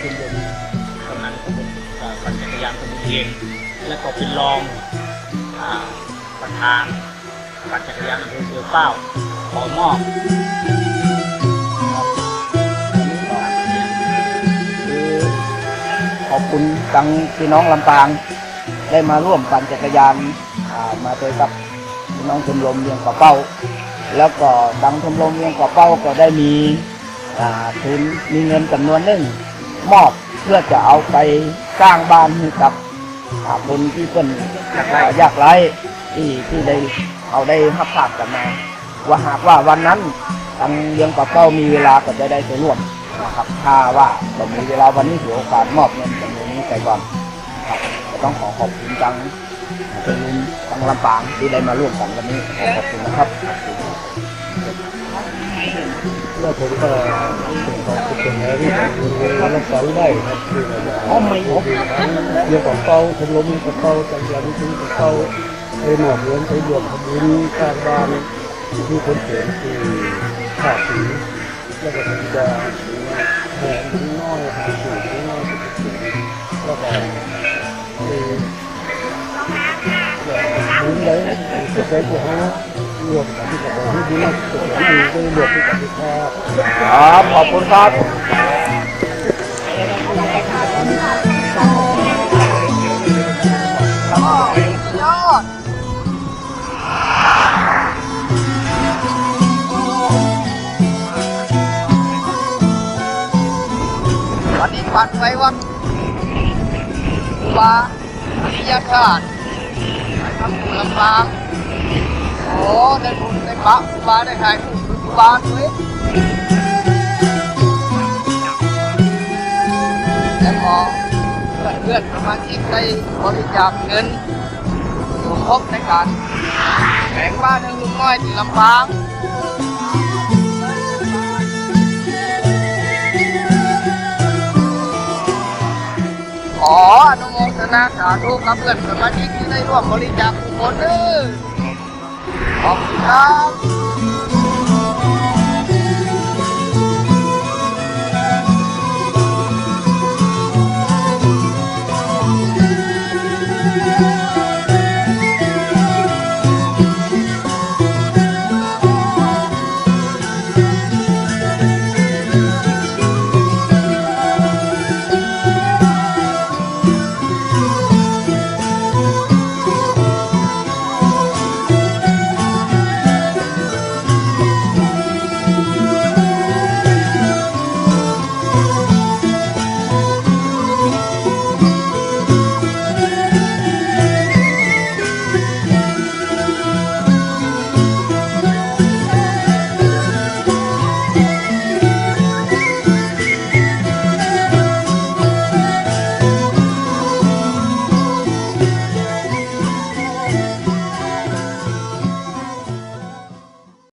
ขึ้นบนตอนนั้นผมปั่นจักรยานคนเองและก็เป็นรองอประธานปั่นจักรยานอำเภอเสือเป้าขอมอบขอบคุณทางพี่น้องลำปาง ได้มาร่วมปั่นจักรยานมาโดยกับพี่น้องชมรมเลี้ยงกระเป้า แล้วก็ดังชมรมเลี้ยงกระเป้าก็ได้มีทุนมีเงินจำนวนหนึ่ง มอบเพื่อจะเอาไปสร้างบ้านให้กับคนที่เป็นอยากไร้ที่ที่ได้เขาได้หับภาพกันมา ว่าหากว่าวันนั้นทางเลี้ยงกระเป้ามีเวลาก็จะได้ไปร่วมนะครับถ้าว่าเรามีเวลาวันนี้ถือโอกาสมอบเงินจำนวนนี้ไปก่อนครับต้องขอขอบคุณจังเป็นจังลำปางที่ได้มาร่วมกันวันนี้ขอขอบคุณนะครับ แล้วผมก็เป็นของคุณนแล้วที่ทำรักษาได้ครับคือะอ๋อไม่ครบเรื่องของเป้าชมรมกับเป้าจักรยานถึงกับเป้าไปหมอบเลี้ยงไปรวมทำบุญสร้างบ้านที่คนเขียนคือขาดสีแล้วก็ผมจะแห่ถึงน้อยหาสูตรถึงน้อยแล้วก็มีบุญเลยจะใช้ตัวห้ารวมกันที่กับที่บุญมากสุดที่ ได้รวมกันที่ข้าครับขอบคุณครับวันนี้ปัดไปวัดวาอริยาติไปทำบุญลำบาง โอ้ได้บุญได้พระอุบาได้ถ่ายรูปอุบาด้วยแล้วพอเพื่อนเพื่อนสมาชิกได้บริจาคเงินสมทบในการแบ่งบ้านให้ลุงน้อยที่ลำบางขออนุโมทนาสาธุกับเพื่อนสมาชิกที่ได้ร่วมบริจาคทุกคนเด้อ 好。